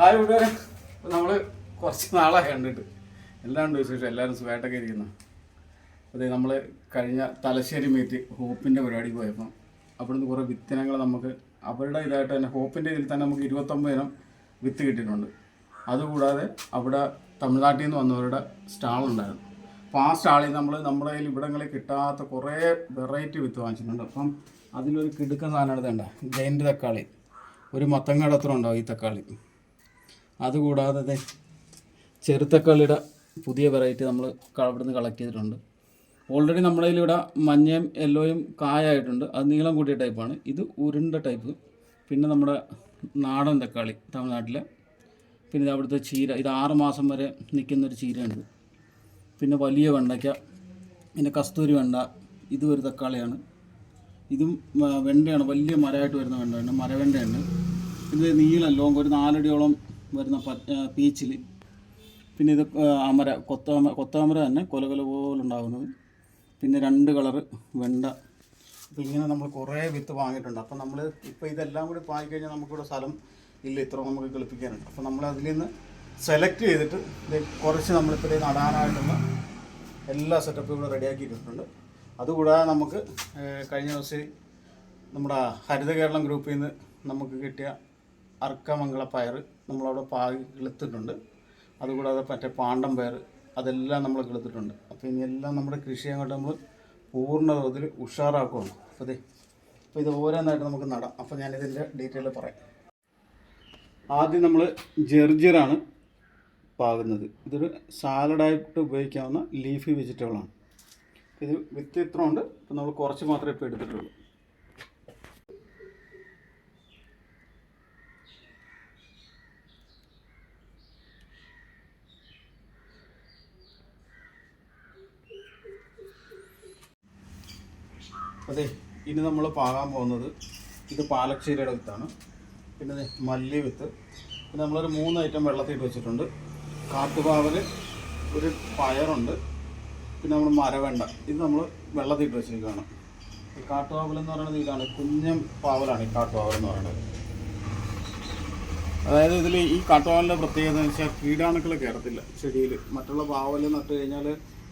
Hi കൂട്ടുകാരെ നമ്മൾ കുറച്ച് നാളായി കണ്ടിട്ട്. എല്ലാണ്ട് വിശേഷം എല്ലാവരും സുഖമായിട്ടൊക്കെ ഇരിക്കുന്നു. അതെ നമ്മൾ കഴിഞ്ഞ തലശ്ശേരി മീറ്റ് ഹോപ്പിന്റെ പരിപാടി പോയപ്പം അവിടുന്ന് കുറേ വിത്തനങ്ങൾ നമുക്ക് അവരുടെ ഇതായിട്ട് തന്നെ ഹോപ്പിന്റെ ഇതിൽ തന്നെ നമുക്ക് ഇരുപത്തൊമ്പതിനം വിത്ത് കിട്ടിയിട്ടുണ്ട്. അതുകൂടാതെ അവിടെ തമിഴ്നാട്ടിൽ നിന്ന് വന്നവരുടെ സ്റ്റാളുണ്ടായിരുന്നു അപ്പോൾ ആ സ്റ്റാളിൽ നമ്മൾ നമ്മുടെ കയ്യിൽ ഇവിടങ്ങളിൽ കിട്ടാത്ത കുറേ വെറൈറ്റി വിത്ത് വാങ്ങിച്ചിട്ടുണ്ട്. അപ്പം അതിലൊരു കിടുക്കൻ സാധനം എടുത്തേണ്ട ജൈന്റ് തക്കാളി. ഒരു മത്തങ്ങയുടെ അത്ര ഈ തക്കാളി. അതുകൂടാതെ തന്നെ ചെറുതക്കാളിയുടെ പുതിയ വെറൈറ്റി നമ്മൾ അവിടെ നിന്ന് കളക്ട് ചെയ്തിട്ടുണ്ട്. ഓൾറെഡി നമ്മുടെ ഇവിടെ മഞ്ഞയും യെല്ലോയും കായായിട്ടുണ്ട്. അത് നീളം കൂടിയ ടൈപ്പാണ് ഇത് ഉരുണ്ട ടൈപ്പ് പിന്നെ നമ്മുടെ നാടൻ തക്കാളി തമിഴ്നാട്ടിലെ. പിന്നെ ഇത് അവിടുത്തെ ചീര. ഇത് ആറ് മാസം വരെ നിൽക്കുന്നൊരു ചീരയുണ്ട്. പിന്നെ വലിയ വെണ്ടയ്ക്ക. പിന്നെ കസ്തൂരി വെണ്ട. ഇതും ഒരു തക്കാളിയാണ്. ഇതും വെണ്ടയാണ്. വലിയ മരമായിട്ട് വരുന്ന വെണ്ടയാണ്. മരവെണ്ടയുണ്ട് ഇത് നീളം ലോങ് ഒരു നാലടിയോളം വരുന്ന പീച്ചിൽ പിന്നെ ഇത് അമര കൊത്താമ കൊത്താമര തന്നെ കൊലകൊല പോലെ ഉണ്ടാകുന്നത് പിന്നെ രണ്ട് കളറ് വെണ്ട. അപ്പോൾ ഇങ്ങനെ നമ്മൾ കുറേ വിത്ത് വാങ്ങിയിട്ടുണ്ട്. അപ്പോൾ നമ്മൾ ഇപ്പോൾ ഇതെല്ലാം കൂടി വാങ്ങിക്കഴിഞ്ഞാൽ നമുക്കിവിടെ സ്ഥലം ഇല്ല. ഇത്ര നമുക്ക് കളിപ്പിക്കാനുണ്ട്. അപ്പോൾ നമ്മൾ അതിൽ നിന്ന് സെലക്ട് ചെയ്തിട്ട് ഇത് കുറച്ച് നമ്മളിപ്പോൾ ഇത് നടാനായിട്ടുള്ള എല്ലാ സെറ്റപ്പും ഇവിടെ റെഡിയാക്കിയിട്ടുണ്ട് അതുകൂടാതെ നമുക്ക് കഴിഞ്ഞ ദിവസം നമ്മുടെ ഹരിത കേരളം ഗ്രൂപ്പിൽ നിന്ന് നമുക്ക് കിട്ടിയ അർക്കമംഗള പയർ നമ്മളവിടെ പാകി കിളുത്തിട്ടുണ്ട്. അതുകൂടാതെ മറ്റേ പാണ്ടം പയർ അതെല്ലാം നമ്മൾ കിളുത്തിട്ടുണ്ട്. അപ്പോൾ ഇനി എല്ലാം നമ്മുടെ കൃഷി അങ്ങോട്ട് നമ്മൾ പൂർണ തോതിൽ ഉഷാറാക്കുകയാണ് അപ്പോൾ അതെ അപ്പോൾ ഇത് ഓരോന്നായിട്ട് നമുക്ക് നടാം. അപ്പോൾ ഞാനിതിന്റെ ഡീറ്റെയിൽ പറയാം. ആദ്യം നമ്മൾ ജെർജിറാണ് പാകുന്നത്. ഇതൊരു സാലഡായിട്ട് ഉപയോഗിക്കാവുന്ന ലീഫി വെജിറ്റബിളാണ്. ഇത് വിത്ത് ഇത്ര ഉണ്ട് ഇപ്പം നമ്മൾ കുറച്ച് മാത്രമേ ഇപ്പോൾ എടുത്തിട്ടുള്ളൂ. അതെ ഇനി നമ്മൾ പാകാൻ പോകുന്നത് ഇത് പാലക്ഷീരയുടെ വിത്താണ്. പിന്നെ മല്ലി വിത്ത്. പിന്നെ നമ്മളൊരു മൂന്ന് ഐറ്റം വെള്ളത്തിൽ ഇട്ട് വെച്ചിട്ടുണ്ട്. കാട്ടുപാവൽ ഒരു പയറുണ്ട് പിന്നെ നമ്മൾ മരവെണ്ട. ഇത് നമ്മൾ വെള്ളത്തിൽ ഇട്ട് വെച്ചിരിക്കുകയാണ്. ഈ കാട്ടുപാവൽ എന്ന് പറയുന്നത് ഇതാണ്. കുഞ്ഞൻ പാവലാണ് ഈ കാട്ടുപാവൽ എന്ന് പറയുന്നത്. അതായത് ഇതിൽ ഈ കാട്ടുപാവലിന്റെ പ്രത്യേകത എന്ന് വെച്ചാൽ കീടാണുക്കൾ കയറത്തില്ല ചെടിയിൽ മറ്റുള്ള പാവൽ നട്ട് കഴിഞ്ഞാൽ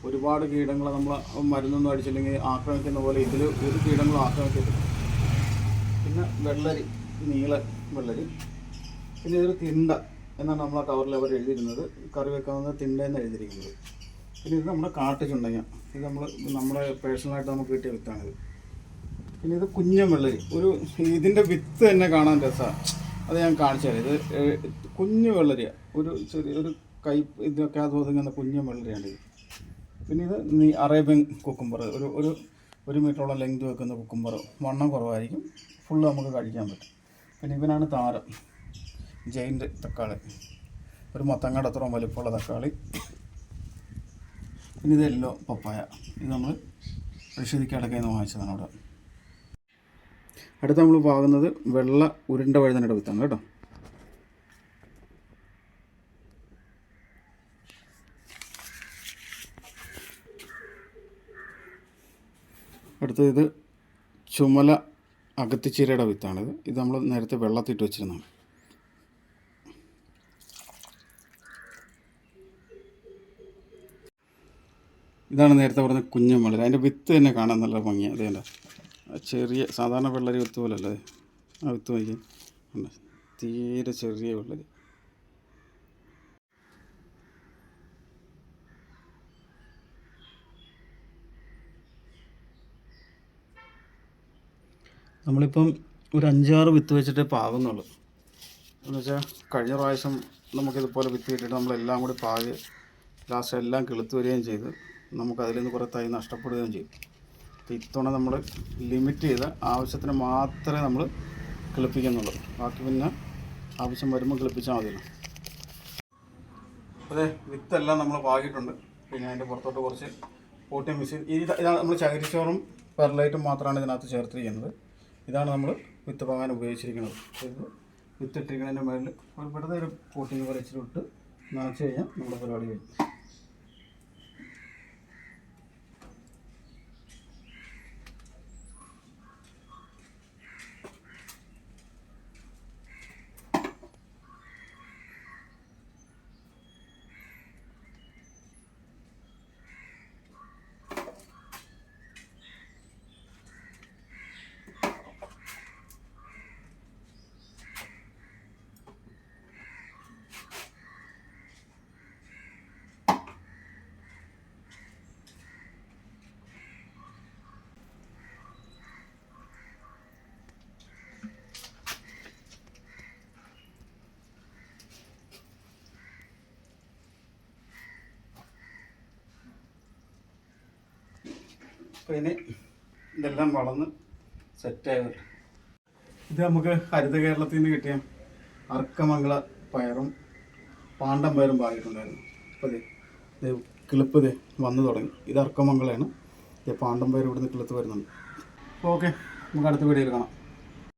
ഒരുപാട് കീടങ്ങൾ നമ്മൾ മരുന്നൊന്നും അടിച്ചില്ലെങ്കിൽ ആക്രമിക്കുന്ന പോലെ ഇതിൽ ഒരു കീടങ്ങളും ആക്രമിക്കത്തില്ല. പിന്നെ വെള്ളരി നീള വെള്ളരി പിന്നെ ഇതൊരു തിണ്ട എന്നാണ് നമ്മളെ കവറിൽ അവർ എഴുതിയിരുന്നത്. കറി വെക്കാവുന്ന തിണ്ട എന്ന് എഴുതിയിരിക്കുന്നത്. പിന്നെ ഇത് നമ്മുടെ കാട്ടുചുണ്ടങ്ങ ഇത് നമ്മൾ നമ്മുടെ പേഴ്സണലായിട്ട് നമുക്ക് കിട്ടിയ വിത്താണിത് പിന്നെ ഇത് കുഞ്ഞൻ വെള്ളരി. ഒരു ഇതിന്റെ വിത്ത് തന്നെ കാണാൻ രസമാണ് അത് ഞാൻ കാണിച്ചു തരാം. ഇത് കുഞ്ഞു വെള്ളരിയാണ് ഒരു ചെറിയ ഒരു കൈ ഇതൊക്കെ അത് ഒതുങ്ങുന്ന കുഞ്ഞൻ വെള്ളരിയാണ് ഇത് പിന്നെ ഇത് നീ അറേബ്യൻ കുക്കുംബർ ഒരു ഒരു ഒരു മീറ്ററോളം ലെങ്ത് വെക്കുന്ന കുക്കുംബർ വണ്ണം കുറവായിരിക്കും. ഫുള്ള് നമുക്ക് കഴിക്കാൻ പറ്റും. പിന്നെ ഇവനാണ് താരം. ജയിന്റ് തക്കാളി. ഒരു മത്തങ്ങയുടെ അത്രയും വലിപ്പമുള്ള തക്കാളി. പിന്നെ ഇത് എല്ലോ പപ്പായ. ഇത് നമ്മൾ ഋഷിതിക്ക് അടക്കയിൽ നിന്ന് വാങ്ങിച്ചതാണ് അവിടെ. അടുത്ത് നമ്മൾ പാകുന്നത് വെള്ള ഉരുണ്ട വഴുതനയുടെ വിത്താണ് കേട്ടോ. അടുത്തത് ഇത് ചുമല അകത്തിച്ചീരയുടെ വിത്താണിത്. ഇത് നമ്മൾ നേരത്തെ വെള്ളത്തിട്ട് വെച്ചിരുന്നതാണ് ഇതാണ് നേരത്തെ പറഞ്ഞ കുഞ്ഞൻ വെള്ളരി അതിന്റെ വിത്ത് തന്നെ കാണാൻ നല്ല ഭംഗിയാണ് അത് കണ്ടോ? ചെറിയ സാധാരണ വെള്ളരി വിത്ത് പോലല്ലേ? ആ വിത്ത് വയ്ക്കാൻ? തീരെ ചെറിയ വെള്ളരി. നമ്മളിപ്പം ഒരു അഞ്ചാറ് വിത്ത് വെച്ചിട്ട് പാകുന്നുള്ളൂ എന്ന് വെച്ചാൽ കഴിഞ്ഞ പ്രാവശ്യം നമുക്കിതുപോലെ വിത്ത് കിട്ടിയിട്ട് നമ്മളെല്ലാം കൂടി പാകി ലാസ്റ്റ് എല്ലാം കിളുത്ത് വരികയും ചെയ്ത് നമുക്കതിൽ നിന്ന് കുറേ തൈ നഷ്ടപ്പെടുകയും ചെയ്തു. അപ്പോൾ ഇത്തവണ നമ്മൾ ലിമിറ്റ് ചെയ്ത് ആവശ്യത്തിന് മാത്രമേ നമ്മൾ കിളിപ്പിക്കുന്നുള്ളൂ. ബാക്കി പിന്നെ ആവശ്യം വരുമ്പോൾ കിളിപ്പിച്ചാൽ മതിയല്ലോ. അതെ വിത്തെല്ലാം നമ്മൾ പാകിയിട്ടുണ്ട്. പിന്നെ അതിന്റെ പുറത്തോട്ട് കുറച്ച് പോട്ടി മിക്സ് ഇത് നമ്മൾ ചകിരിച്ചോറും പെർലൈറ്റും മാത്രമാണ് ഇതിനകത്ത് ചേർത്തിരിക്കുന്നത്. ഇതാണ് നമ്മൾ വിത്ത് പാകാൻ ഉപയോഗിച്ചിരിക്കുന്നത്. വിത്തിട്ടിരിക്കുന്നതിന്റെ മുകളിൽ ഒരു പെട്ടെന്ന് ഒരു കോട്ടിങ് പോലെ ഇച്ചിരി നനച്ച് കഴിഞ്ഞാൽ നമ്മുടെ പരിപാടി കഴിഞ്ഞു. അപ്പോൾ ഇനി ഇതെല്ലാം വളർന്ന് സെറ്റായി വരും ഇത് നമുക്ക് ഹരിത കേരളത്തിൽ നിന്ന് കിട്ടിയ അർക്കമംഗള പയറും പാണ്ടം പയറും പാകിയിട്ടുണ്ടായിരുന്നു. അപ്പോൾ ഇത് കിളിപ്പ് ദേ വന്നു തുടങ്ങി. ഇത് അർക്കമംഗളയാണ്. ഇത് പാണ്ടം പയർ ഇവിടുന്ന് കിളുത്ത് വരുന്നുണ്ട്. ഓക്കെ നമുക്ക് അടുത്ത വീഡിയോയിൽ കാണാം.